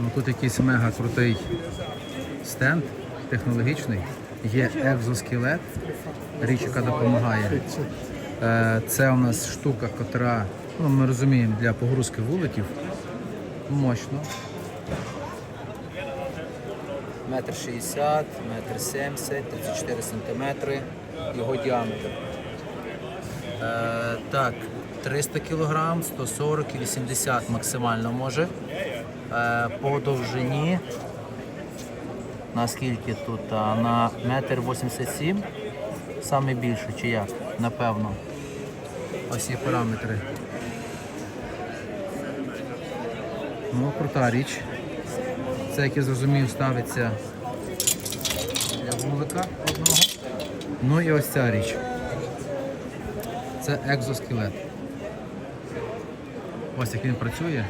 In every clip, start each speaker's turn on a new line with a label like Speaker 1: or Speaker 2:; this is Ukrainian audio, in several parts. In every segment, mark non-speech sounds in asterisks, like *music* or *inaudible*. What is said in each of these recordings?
Speaker 1: Ну тут якийсь мега крутий стенд технологічний. Є екзоскелет, річ, яка допомагає. Е, Це у нас штука, котра, ну ми розуміємо, для погрузки вуликів. Мощно. Метр шістдесят, метр сімдесят, 34 сантиметри, його діаметр. Е, так, 300 кг, 140 і 80 максимально може. Е, по довжині, наскільки тут? На метр 87, саме більше, чи як? Напевно. Ось є параметри. Ну, крута річ. Це, як я зрозумів, ставиться для вулика одного. Ну і ось ця річ. Це екзоскелет. Ось як він працює.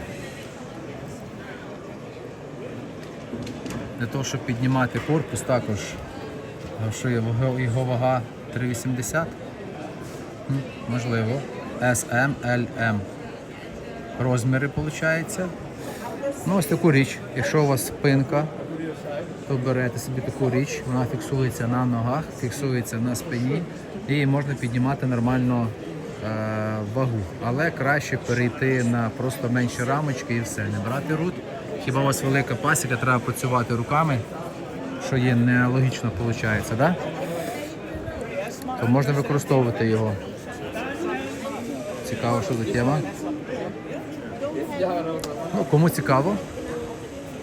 Speaker 1: Для того, щоб піднімати корпус, також що його вага 3,80. Можливо. SM, LM. Розміри виходить. Ну, ось таку річ. Якщо у вас спинка, то берете собі таку річ, вона фіксується на ногах, фіксується на спині і можна піднімати нормально е, вагу. Але краще перейти на просто менші рамочки і все. Не брати рут. Хіба у вас велика пасіка, треба працювати руками, що є нелогічно виходить, да? то можна використовувати його. Цікаво, що за тема. Ну, кому цікаво,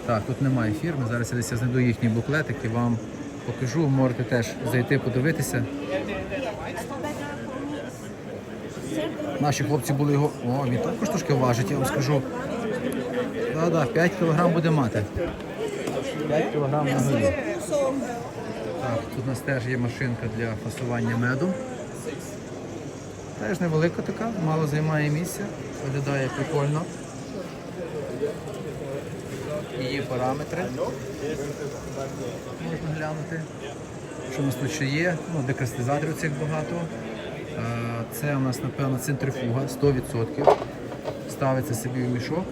Speaker 1: так, тут немає фірми. Зараз я десь знайду їхній буклетик і вам покажу. Можете теж зайти подивитися. Наші хлопці були його. О, він також трошки важить, я вам скажу. Так, так, 5 кг буде мати. 5 кг на голові. Так, тут у нас теж є машинка для фасування меду. Теж невелика така, мало займає місця, виглядає прикольно. Її параметри. Можна глянути. Що у нас тут ще є? Ну, декристалізаторів цих багато. Е, Це у нас, напевно, центрифуга 100%. Ставиться собі в мішок.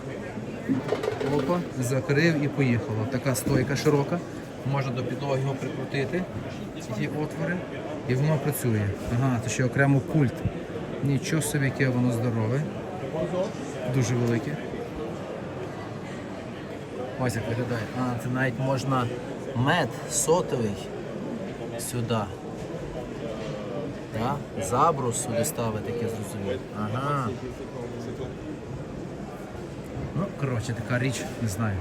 Speaker 1: Опа, закрив і поїхало. Така стойка широка. Можна до підлоги його прикрутити, ці отвори, і воно працює. Ага, це ще окремо пульт. Нічого собі, яке воно здорове. Дуже велике. Ось як виглядає. А, це навіть можна мед сотовий сюди. Да? Забрус сюди ставити, як я зрозумів. Ага. Коротше, така річ, не знаю.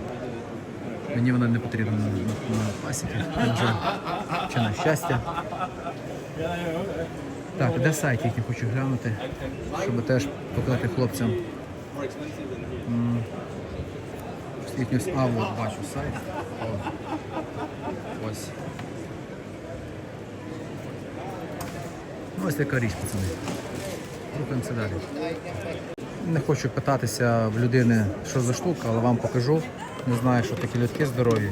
Speaker 1: Мені вона не потрібна на, на, пасіки, на. Чи на щастя. Так, де сайт їхній хочу глянути, щоб теж показати хлопцям. Якийсь а, от бачу сайт. О. Ось. Ну, ось така річ, пацани. Рухаємося далі. Не хочу питатися в людини, що за штука, але вам покажу. Не знаю, що такі льотки здорові.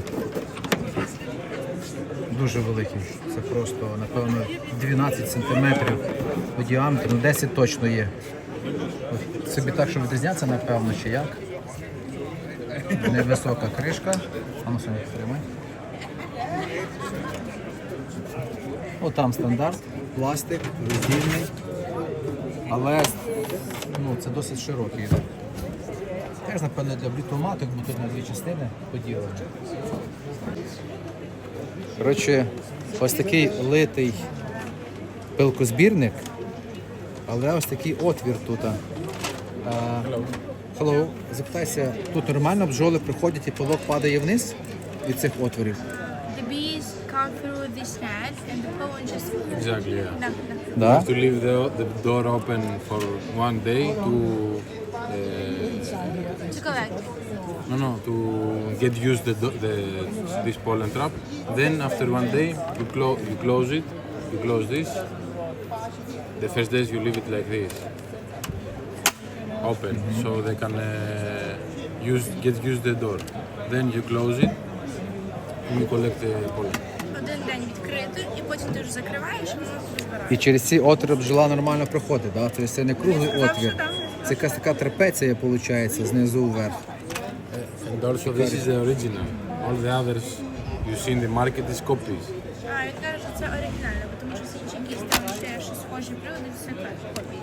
Speaker 1: Дуже великі. Це просто, напевно, 12 сантиметрів по діаметру, ну 10 точно є. Собі так, щоб відрізнятися, напевно, чи як. Невисока кришка. А ну Соня, тримай. О, там стандарт, пластик, роздільний. Але ну, це досить широкий. Теж, напевно, для блітоматок, бо тут на дві частини поділені. Коротше, ось такий литий пилкозбірник, але ось такий отвір тут. Hello. Запитайся, тут нормально бджоли приходять і пилок падає вниз від цих отворів?
Speaker 2: The bees come through this net and the pollen just
Speaker 3: Exactly, yeah.
Speaker 2: no, no.
Speaker 3: You have to leave the, the door open for one day to uh,
Speaker 2: to collect.
Speaker 3: no no to get used the, do- the this pollen trap. Then after one day you close you close it. You close this. The first days you leave it like this, open, so they can uh, use get used the door. Then you close it and you collect the pollen.
Speaker 2: Один день відкрито, і потім ти вже закриваєш і воно
Speaker 1: І
Speaker 2: збираєш.
Speaker 1: через ці отвори бджола нормально проходить, да? тобто це не круглий отвір. Це якась така трапеція, виходить, знизу вверх.
Speaker 3: And also this is the original. All the others you see in the market is copies.
Speaker 2: А, він каже, що це оригінальне, бо тому що всі інші якісь там ще щось схожі блюда, це копії.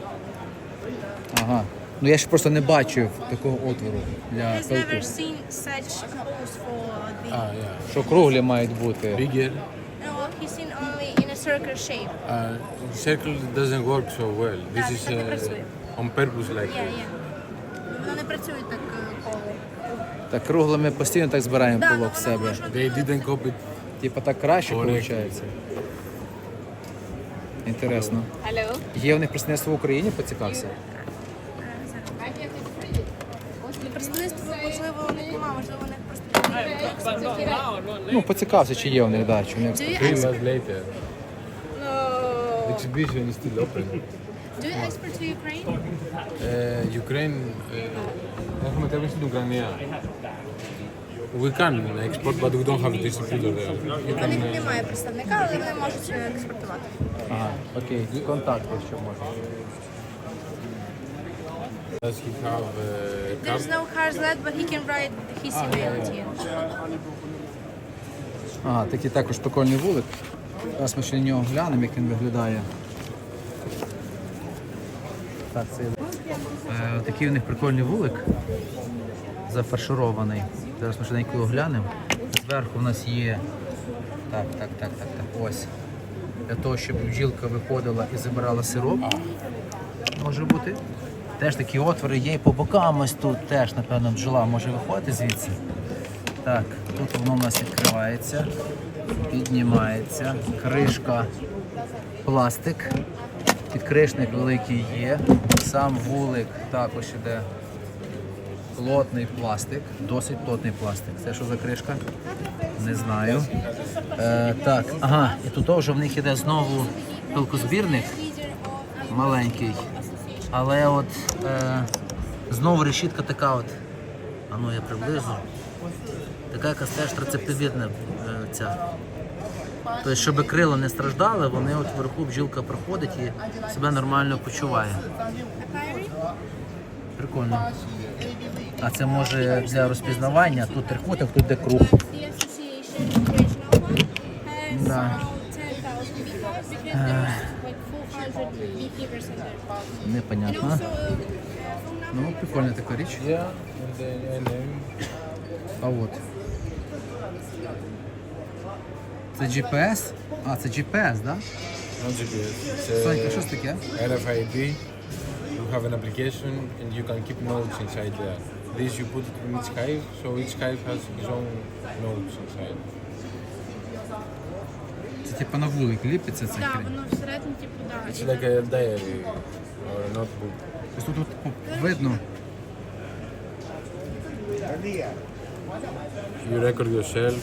Speaker 1: Ага. Ну я ще просто не бачив такого отвору для
Speaker 2: He's never
Speaker 1: пилку.
Speaker 2: seen such holes for the...
Speaker 3: Ah, yeah.
Speaker 1: Що круглі мають бути.
Speaker 3: Bigger.
Speaker 2: No, he's seen only in a circle shape.
Speaker 3: Uh, circle doesn't work so well. This is
Speaker 2: це не
Speaker 3: uh, on purpose like
Speaker 2: Yeah, yeah. Воно не працює так е, коло.
Speaker 1: Так круглими постійно так збираємо
Speaker 2: Да,
Speaker 1: пилок
Speaker 2: ну,
Speaker 1: в
Speaker 2: воно
Speaker 1: себе.
Speaker 2: можна
Speaker 3: They didn't copy
Speaker 1: Типа так краще виходить. Інтересно.
Speaker 2: Hello.
Speaker 1: Є у них представництво в Україні, поцікався?
Speaker 2: Представництво, можливо, у них немає, можливо, у них просто...
Speaker 1: Ну, поцікався, чи є у них, да, чи у них.
Speaker 2: Do you
Speaker 3: three
Speaker 2: export,
Speaker 3: months later. The
Speaker 2: no.
Speaker 3: exhibition is still open.
Speaker 2: Do you export to Ukraine?
Speaker 3: Uh, Ukraine, uh, έχουμε κάποια στην Ουκρανία. We can export, but we don't have a distributor there. You
Speaker 2: У
Speaker 3: can,
Speaker 2: них
Speaker 3: uh,
Speaker 2: немає представника, але вони можуть е, експортувати.
Speaker 1: Ага, окей, контакти, що можна.
Speaker 3: does he have uh,
Speaker 2: There's no cars led, but he can write his email at you.
Speaker 1: Ага, такий також прикольний вулик. Зараз ми ще на нього глянемо, як він виглядає. Так, це е, такий у них прикольний вулик. Зафарширований. Зараз ми швиденько його глянемо. Зверху в нас є. Так, так, так, так, так. Ось. Для того, щоб бджілка виходила і забирала сироп. Може бути. Теж такі отвори є і по бокам ось тут теж, напевно, бджола може виходити звідси. Так, тут воно у нас відкривається, піднімається, кришка, пластик, підкришник великий є, сам вулик також іде плотний пластик, досить плотний пластик. Це що за кришка? Не знаю. Е, так, ага, і тут вже в них іде знову пилкозбірник маленький. Але от е, знову решітка така от. А ну я приблизу. Така якась теж рецептивідна е, ця. Тобто, щоб крила не страждали, вони от вверху бджілка проходить і себе нормально почуває. Прикольно. А це може для розпізнавання, тут трикутик, тут де круг.
Speaker 2: Has
Speaker 1: Да. Непонятно.
Speaker 2: uh.
Speaker 1: Ну, прикольна така річ.
Speaker 3: Yeah, and the.
Speaker 1: А от. Це GPS? А, це GPS. Да?
Speaker 3: Not GPS. It's
Speaker 1: Сонька, що
Speaker 3: uh,
Speaker 1: це таке?
Speaker 3: RFID. You have an application and you can keep notes inside there. This you put in each hive, so each hive has his own notes inside.
Speaker 1: Типу на вулик ліпиться ця
Speaker 2: Да,
Speaker 1: хрень.
Speaker 2: воно всередині, типу, да.
Speaker 3: It's like a diary or a notebook.
Speaker 1: Тобто тут типу, видно.
Speaker 3: You record yourself.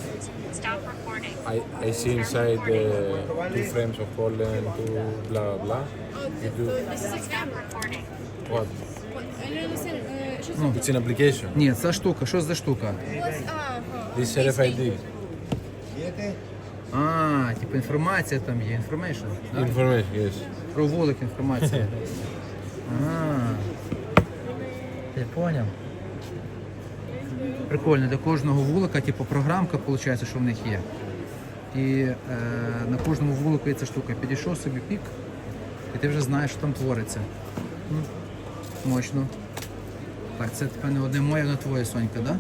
Speaker 2: Stop recording.
Speaker 3: I, I see inside uh, two frames of pollen, two blah blah. You do
Speaker 2: This is a stop recording.
Speaker 3: what?
Speaker 2: I don't understand. uh,
Speaker 1: Ну.
Speaker 3: It's an application.
Speaker 1: Ні, ця штука, що за штука?
Speaker 2: What's- ага.
Speaker 3: This RFID
Speaker 1: А, типу інформація там є, information. да?
Speaker 3: information. Yes.
Speaker 1: Про вулик інформація. *laughs* А, ти поняв? Прикольно, для кожного вулика, типу, програмка, виходить, що в них є. І е, на кожному вулику є ця штука. Підійшов собі пік, і ти вже знаєш, що там твориться. М, Мощно. Так, це тепер не одне моє, одне твоє Сонька, так? Да?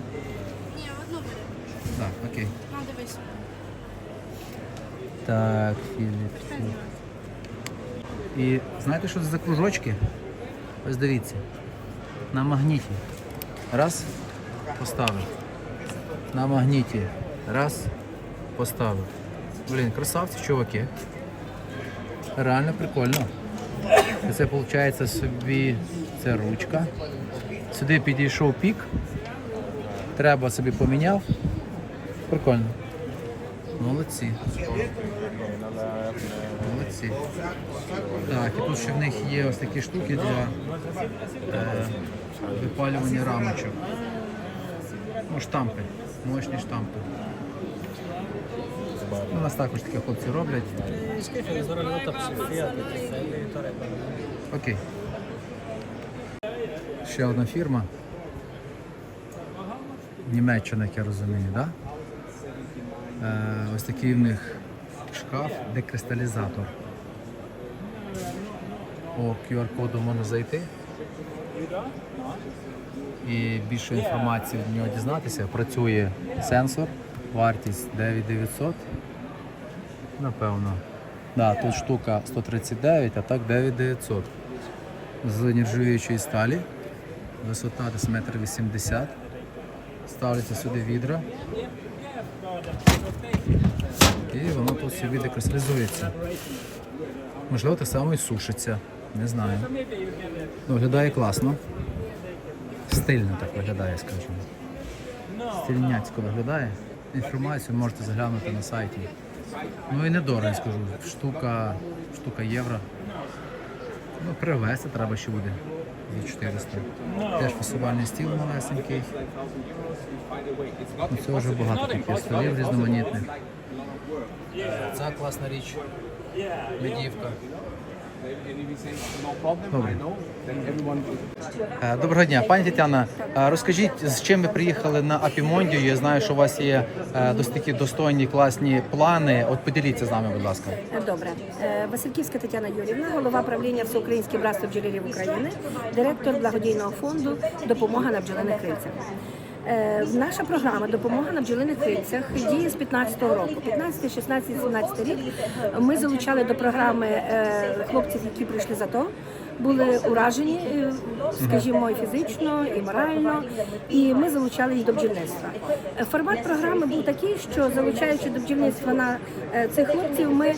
Speaker 2: Ні, одну беремо.
Speaker 1: Так, окей.
Speaker 2: Ну, дивись.
Speaker 1: Так, Філіп. І знаєте, що це за кружочки? Ось дивіться. На магніті. Раз, поставив. На магніті. Раз, поставив. Блін, красавці, чуваки. Реально прикольно. Це виходить собі це ручка. Сюди підійшов пік. Треба собі поміняв. Прикольно. Молодці. Молодці. Так, і тут ще в них є ось такі штуки для е, випалювання рамочок. Ну, штампи, мощні штампи. У нас також такі хлопці роблять. Окей. Ще одна фірма. Німеччина, як я розумію, так? Да? Е, ось такий в них шкаф, декристалізатор. По QR-коду можна зайти. І більше інформації від нього дізнатися. Працює сенсор, вартість 9900. Напевно. Да, тут штука 139, а так 9900. З нержавіючої сталі. Висота десь метр вісімдесят. Ставляться сюди відра. І воно тут собі декристалізується. Можливо, так само і сушиться. Не знаю. Ну, Виглядає класно. Стильно так виглядає, скажімо. Стильняцько виглядає. Інформацію можете заглянути на сайті. Ну і недорого, я скажу. Штука, штука євро. Ну, привезти треба ще буде за 400. Теж фасувальний стіл малесенький. Ну, це вже багато таких столів різноманітних. Це класна річ. Медівка. Е, Доброго дня, пані Тетяна. е, Розкажіть, з чим ви приїхали на Апімондію? Я знаю, що у вас є е, досить такі достойні, класні плани. От поділіться з нами, будь ласка.
Speaker 4: Добре, Васильківська Тетяна Юрівна, голова правління Всеукраїнське братство бджолярів України, директор благодійного фонду Допомога на бджолиних крильцях. Е, Наша програма Допомога на бджолиних крильцях діє з 15-го року. 15, 16, 17 рік ми залучали до програми е, хлопців, які прийшли за то. Були уражені, е, скажімо, і фізично, і морально, і ми залучали їх до бджільництва. Е, Формат програми був такий, що залучаючи до бджільництва на е, цих хлопців, ми,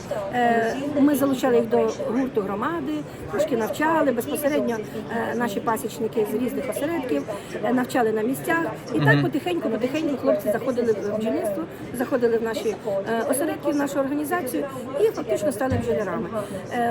Speaker 4: ми залучали їх до гурту громади, трошки навчали безпосередньо наші пасічники з різних осередків, навчали на місцях. І так потихеньку, потихеньку хлопці заходили в бджільництво, заходили в наші осередки, в нашу організацію і фактично стали бджолярами.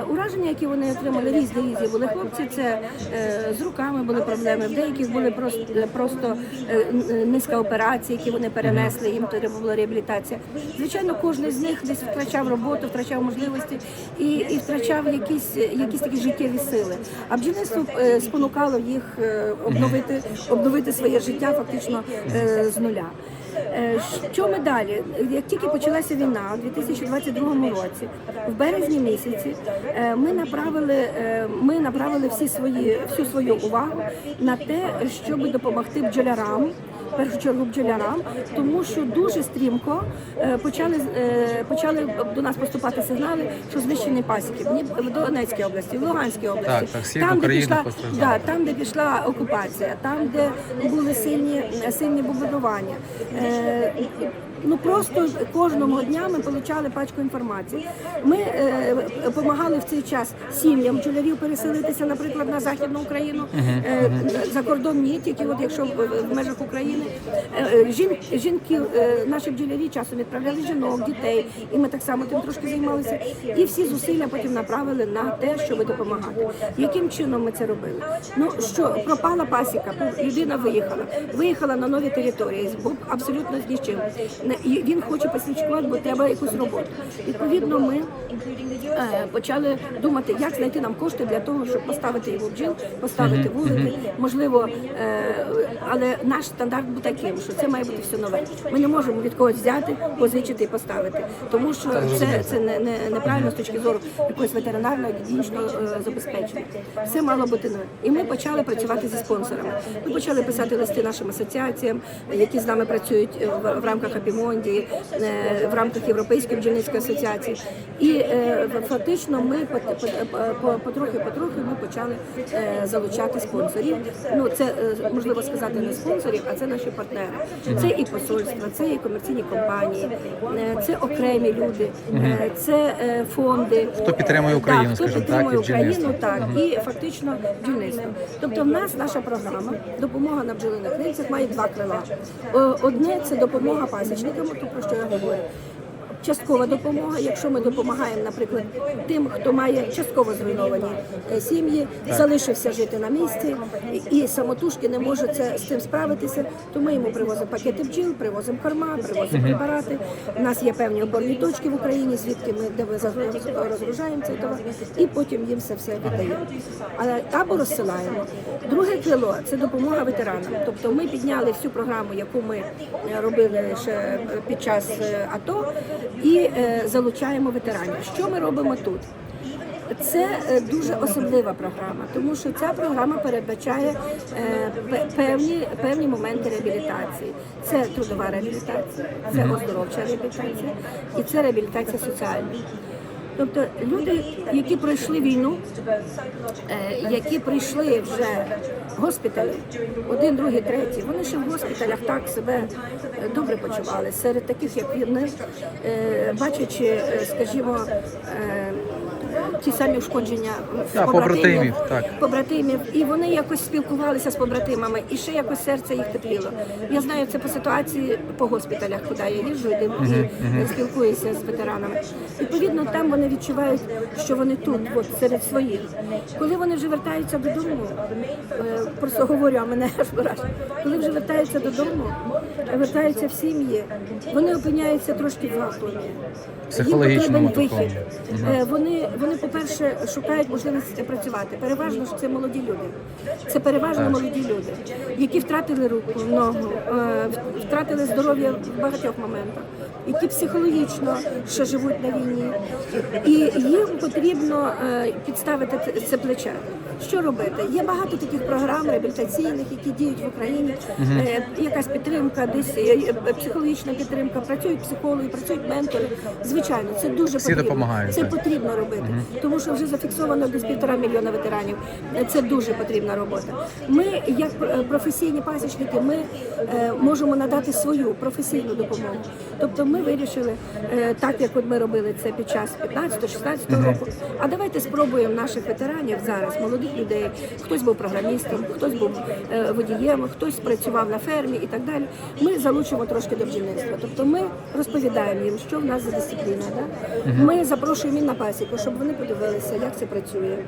Speaker 4: Ураження, які вони отримали, різні різні були хлопці. Це е, з руками були проблеми, в деяких були просто просто е, низка операцій, які вони перенесли. Їм треба була реабілітація. Звичайно, кожен з них десь втрачав роботу, втрачав можливості і, і втрачав якісь якісь такі життєві сили. А бджільництво е, спонукало їх е, обновити обновити своє життя фактично е, з нуля. Е, Що ми далі? Як тільки почалася війна у 2022 році, в березні місяці е, ми направили, е, ми направили всі свої всю свою увагу на те, щоб допомогти бджолярам. В першу чергу бджолярам, тому що дуже стрімко е, почали е, почали до нас поступати сигнали, що знищені пасіки в Донецькій області, в Луганській області,
Speaker 1: Так, так,
Speaker 4: там, де пішла да, там, де пішла окупація, там, де були сильні сильні бомбардування. Е, Ну просто кожного дня ми отримали пачку інформації. Ми е, допомагали в цей час сім'ям бджолярів переселитися, наприклад, на західну Україну е, за кордон ні, тільки от якщо в, межах України Е, е, жін, жінки, е, наші бджолярі часом відправляли жінок, дітей, і ми так само тим трошки займалися. І всі зусилля потім направили на те, щоб допомагати. Яким чином ми це робили? Ну що пропала пасіка, людина виїхала, виїхала на нові території, був абсолютно з нічим. І Він хоче посвідчувати, бо треба якусь роботу. Відповідно, ми е, почали думати, як знайти нам кошти для того, щоб поставити його бджіл, поставити вулики. Можливо, е, але наш стандарт був таким, що це має бути все нове. Ми не можемо від когось взяти, позичити і поставити, тому що це, це не, не, неправильно з точки зору якогось ветеринарного гігієнічного е, забезпечення. Все мало бути нове. І ми почали працювати зі спонсорами. Ми почали писати листи нашим асоціаціям, які з нами працюють в, в рамках Апімонді, е, в рамках Європейської бджільницької асоціації. І е, фактично ми по- по- по- потрохи потрохи ми почали е, залучати спонсорів. Ну це е, можливо сказати не спонсорів, а це наші партнери. Це і посольства, це і комерційні компанії, е, це окремі люди, е, це е, фонди.
Speaker 1: Хто підтримує
Speaker 4: Е,
Speaker 1: Україну,
Speaker 4: так, хто
Speaker 1: скажімо так,
Speaker 4: підтримує. Україну, так і фактично бджільництво. Тобто, в нас наша програма допомога на бджолиних крильцях має два крила. Е, Одне це допомога пасічникам, то про що я говорю. Часткова допомога. Якщо ми допомагаємо, наприклад, тим, хто має частково зруйновані е, сім'ї, залишився жити на місці і, самотужки не може це з цим справитися, то ми йому привозимо пакети бджіл, привозимо корма, привозимо препарати. У нас є певні опорні точки в Україні, звідки ми де ми розгружаємо цей товар, і потім їм це все віддаємо. Але або розсилаємо. Друге крило це допомога ветеранам. Тобто ми підняли всю програму, яку ми е, робили ще е, під час АТО, і е, залучаємо ветеранів. Що ми робимо тут? Це е, дуже особлива програма, тому що ця програма передбачає е, певні, певні моменти реабілітації. Це трудова реабілітація, це оздоровча реабілітація і це реабілітація соціальна. Тобто люди, які пройшли війну, е, які прийшли вже в госпіталі, один, другий, третій, вони ще в госпіталях так себе добре почували. Серед таких, як вони, е, бачачи, е, скажімо, ті самі ушкодження
Speaker 1: Так, побратимів, так.
Speaker 4: побратимів, і вони якось спілкувалися з побратимами, і ще якось серце їх тепліло. Я знаю це по ситуації по госпіталях, куди я їжджу і, і спілкуюся з ветеранами. Відповідно, там вони відчувають, що вони тут, от серед своїх. Коли вони вже вертаються додому, е, просто говорю, а мене аж вражає. Коли вже вертаються додому, вертаються в сім'ї, вони опиняються трошки в вакуумі. Їм потрібен вихід. Е, Вони, вони, по-перше, шукають можливість працювати. Переважно ж це молоді люди. Це переважно молоді люди, які втратили руку, ногу, е, втратили здоров'я в багатьох моментах, які психологічно ще живуть на війні. І їм потрібно е, підставити це- плече. Що робити? Є багато таких програм реабілітаційних, які діють в Україні. Е, Якась підтримка, десь е, психологічна підтримка, працюють психологи, працюють ментори. Звичайно, це дуже
Speaker 1: Всі
Speaker 4: потрібно.
Speaker 1: допомагають,
Speaker 4: Це потрібно робити, тому що вже зафіксовано десь півтора мільйона ветеранів. Це дуже потрібна робота. Ми, як професійні пасічники, ми можемо надати свою професійну допомогу. Тобто ми вирішили, е, так як от ми робили це під час 15-16 року. А давайте спробуємо наших ветеранів зараз, молодих людей. Хтось був програмістом, хтось був е, водієм, хтось працював на фермі і так далі. Ми залучимо трошки до бджільництва. Тобто ми розповідаємо їм, що в нас за дисципліна. Да? Ми запрошуємо їм на пасіку, щоб вони подивилися, як це працює.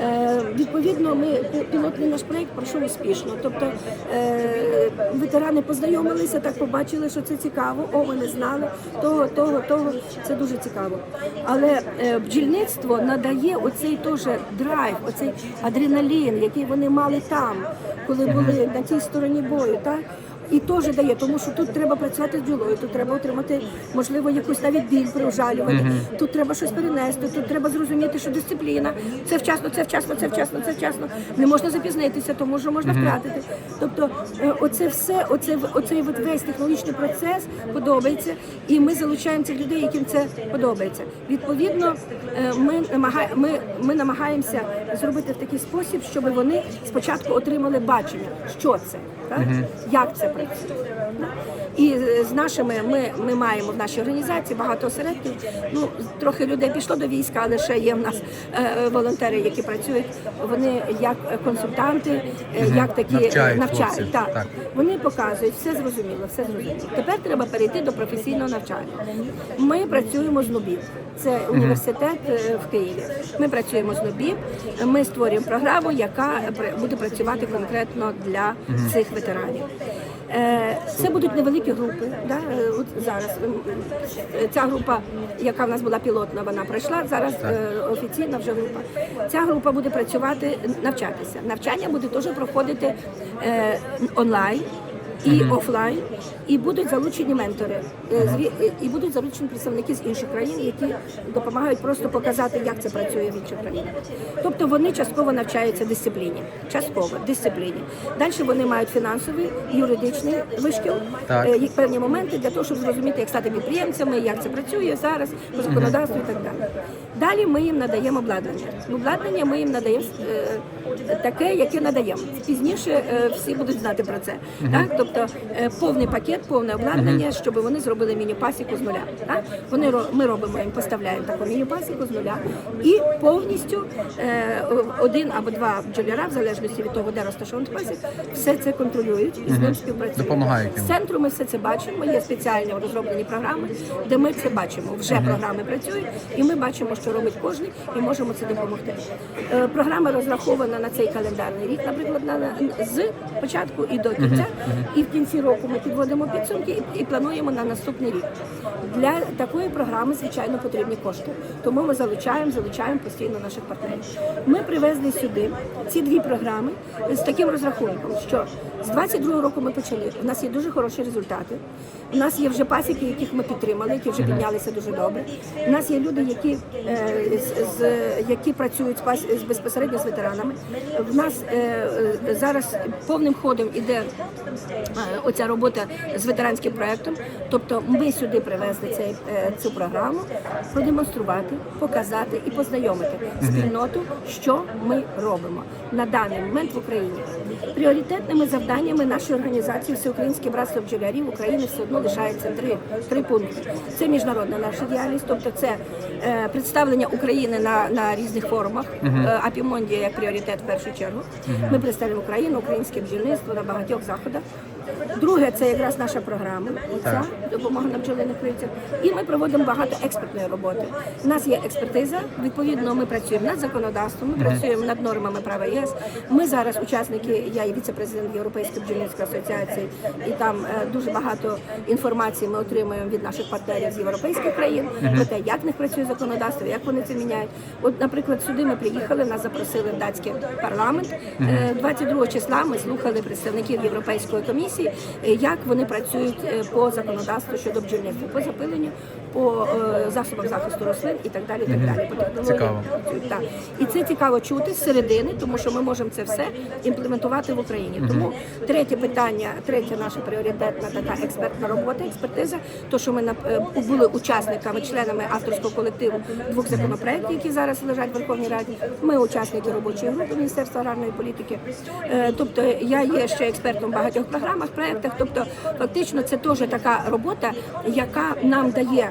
Speaker 4: Е, відповідно, ми пілотний наш проєкт пройшов успішно. Тобто е, ветерани познайомилися, так побачили, що це цікаво. О, ми не знали того, того, того. Це дуже цікаво. Але е, бджільництво надає оцей теж драйв, оцей адреналін, який вони мали там, коли були на тій стороні бою. Так? І теж дає, тому що тут треба працювати з бджолою, тут треба отримати, можливо, якусь навіть біль при вжалюванні, тут треба щось перенести, тут треба зрозуміти, що дисципліна. Це вчасно, це вчасно, це вчасно, це вчасно. Не можна запізнитися, тому що можна втратити. Тобто, е, оце все, оце, оцей весь технологічний процес подобається, і ми залучаємо цих людей, яким це подобається. Відповідно, е, ми, ми, ми намагаємося зробити в такий спосіб, щоб вони спочатку отримали бачення, що це, так? як це. І з нашими ми, ми маємо в нашій організації багато осередків. Ну трохи людей пішло до війська, але ще є в нас е, волонтери, які працюють. Вони як консультанти, е, як такі е,
Speaker 1: Навчають
Speaker 4: навчають. Так.
Speaker 1: так.
Speaker 4: Вони показують, все зрозуміло, все зрозуміло. Тепер треба перейти до професійного навчання. Ми працюємо з НУБІВ. Це університет е, в Києві. Ми працюємо з НУБІВ. Ми створюємо програму, яка буде працювати конкретно для цих ветеранів. Е, Це будуть невеликі групи. Да? е, От зараз е, ця група, яка в нас була пілотна, вона пройшла. Зараз е, офіційна вже група. Ця група буде працювати, навчатися. Навчання буде теж проходити онлайн. І офлайн, і будуть залучені ментори, е, е, і будуть залучені представники з інших країн, які допомагають просто показати, як це працює в інших країнах. Тобто вони частково навчаються дисципліні, частково дисципліні. Далі вони мають фінансовий, юридичний вишкіл,
Speaker 1: Так.
Speaker 4: е, певні моменти для того, щоб зрозуміти, як стати підприємцями, як це працює зараз по законодавству і так далі. Далі ми їм надаємо обладнання. Обладнання ми їм надаємо е, таке, яке надаємо. Пізніше е, всі будуть знати про це. Так? Тобто е, повний пакет, повне обладнання, щоб вони зробили міні-пасіку з нуля. Так? Вони, ми робимо їм, поставляємо таку міні-пасіку з нуля і повністю е, один або два бджоляра, в залежності від того, де розташований пасік, все це контролюють і з ним співпрацюють.
Speaker 1: Допомагають.
Speaker 4: З центру ми все це бачимо. Є спеціальні розроблені програми, де ми це бачимо. Вже програми працюють, і ми бачимо, що робить кожен, і можемо це допомогти. Е, Програма розрахована на цей календарний рік, наприклад, на, на- з початку і до кінця. І в кінці року ми підводимо підсумки і, і плануємо на наступний рік. Для такої програми, звичайно, потрібні кошти. Тому ми залучаємо, залучаємо постійно наших партнерів. Ми привезли сюди ці дві програми з таким розрахунком, що з 22 року ми почали. У нас є дуже хороші результати. У нас є вже пасіки, яких ми підтримали, які вже піднялися дуже добре. У нас є люди, які, е, з, з, які працюють з, пас- з безпосередньо з ветеранами. В нас е, е, зараз повним ходом іде е, оця робота з ветеранським проектом. Тобто ми сюди привезли цей, е, цю програму, продемонструвати, показати і познайомити спільноту, що ми робимо на даний момент в Україні. Пріоритетними завданнями нашої організації Всеукраїнське братство бджолярів України все одно лишається три, три пункти. Це міжнародна наша діяльність, тобто це е, представлення України на, на різних форумах. Е, Апімондія як пріоритет в першу чергу. Ми представляємо Україну, українське бджільництво на багатьох заходах. Друге, це якраз наша програма. Оця допомога на бджолиних крильцях. І ми проводимо багато експертної роботи. У нас є експертиза. Відповідно, ми працюємо над законодавством, ми працюємо над нормами права ЄС. Ми зараз учасники, я є віце-президент Європейської бджільницької асоціації, і там е, дуже багато інформації ми отримуємо від наших партнерів з європейських країн про те, як в них працює законодавство, як вони це міняють. От, наприклад, сюди ми приїхали, нас запросили в датський парламент. Е, 22 числа ми слухали представників Європейської комісії, е, як вони працюють е, по законодавству щодо бджільництва, по запиленню, по е, засобах захисту рослин і так далі. І так далі. По технологіям
Speaker 1: Цікаво.
Speaker 4: Так. І це цікаво чути з середини, тому що ми можемо це все імплементувати в Україні. Тому третє питання, третя наша пріоритетна така експертна робота, експертиза, то що ми е, були учасниками, членами авторського колективу двох законопроєктів, які зараз лежать в Верховній Раді. Ми учасники робочої групи Міністерства аграрної політики. Е, Тобто я є ще експертом в багатьох програмах, проєктах. Тобто, фактично, це теж така робота, яка нам дає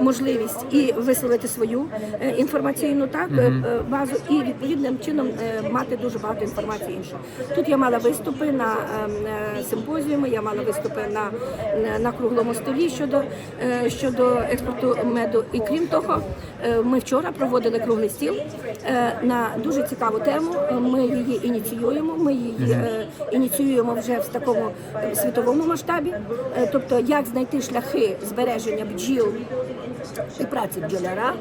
Speaker 4: можливість і висловити свою е, інформаційну так е, е, базу, і відповідним чином мати дуже багато інформації іншої. Тут я мала виступи на ем, симпозіуми, я мала виступи на, на, круглому столі щодо, щодо експорту меду. І крім того, ми вчора проводили круглий стіл на дуже цікаву тему. Ми її ініціюємо. Ми її ініціюємо вже в такому світовому масштабі. Тобто, як знайти шляхи збереження бджіл і праці бджоляра,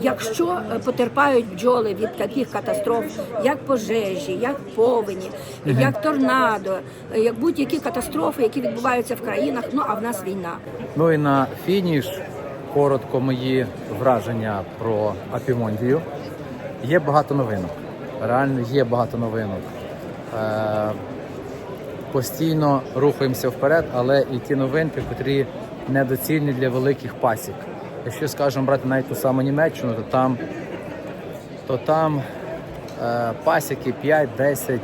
Speaker 4: якщо е, потерпають бджоли від таких катастроф, як пожежі, як повені, як торнадо, е, як будь-які катастрофи, які відбуваються в країнах. Ну а в нас війна.
Speaker 1: Ну і на фініш коротко мої враження про Апімондію. Є багато новинок. Реально є багато новинок. Е, постійно рухаємося вперед, але і ті новинки, котрі недоцільні для великих пасік. Якщо, скажемо, брати навіть ту саму Німеччину, то там, то там е, пасіки 5-10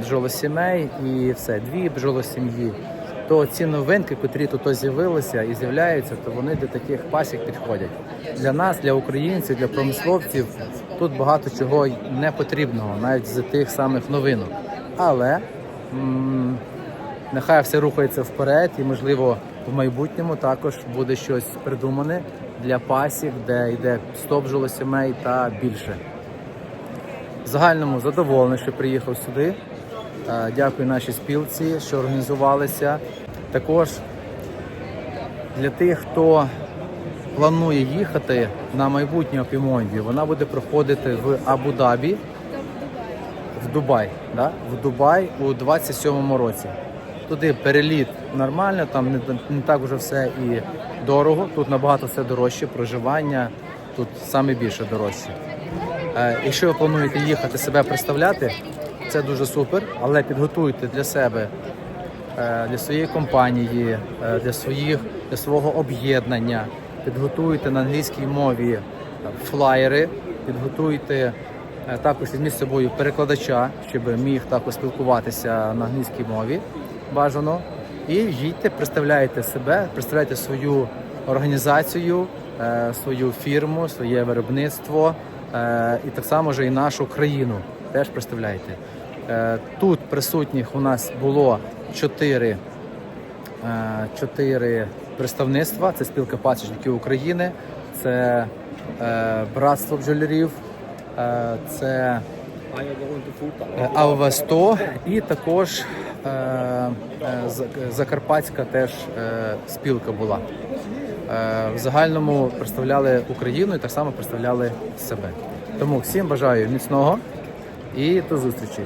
Speaker 1: бджолосімей і все, дві бджолосім'ї. То ці новинки, котрі тут з'явилися і з'являються, то вони до таких пасік підходять. Для нас, для українців, для промисловців тут багато чого не потрібного, навіть з тих самих новинок. Але м, нехай все рухається вперед, і можливо в майбутньому також буде щось придумане для пасік, де йде 100 бджолосімей та більше. В загальному задоволений, що приїхав сюди. Е, Дякую нашій спілці, що організувалися. Також для тих, хто планує їхати на майбутню Апімондію, вона буде проходити в Абу-Дабі, в Дубай. Да? В Дубай у 27-му році. Туди переліт нормально, там не, не так вже все і дорого. Тут набагато все дорожче, проживання тут саме більше дорожче. Е, Якщо ви плануєте їхати себе представляти, це дуже супер, але підготуйте для себе, е, для своєї компанії, е, для своїх для свого об'єднання, підготуйте на англійській мові флаєри, підготуйте також візьміть з собою перекладача, щоб міг також спілкуватися на англійській мові бажано. І їдьте, представляйте себе, представляйте свою організацію, е, свою фірму, своє виробництво е, і так само ж і нашу країну теж представляйте. Е, Тут присутніх у нас було чотири чотири представництва. Це спілка пасічників України, це братство бджолярів, це е, АВ-100 і також Закарпатська теж е, спілка була. Е, В загальному представляли Україну і так само представляли себе. Тому всім бажаю міцного і до зустрічі.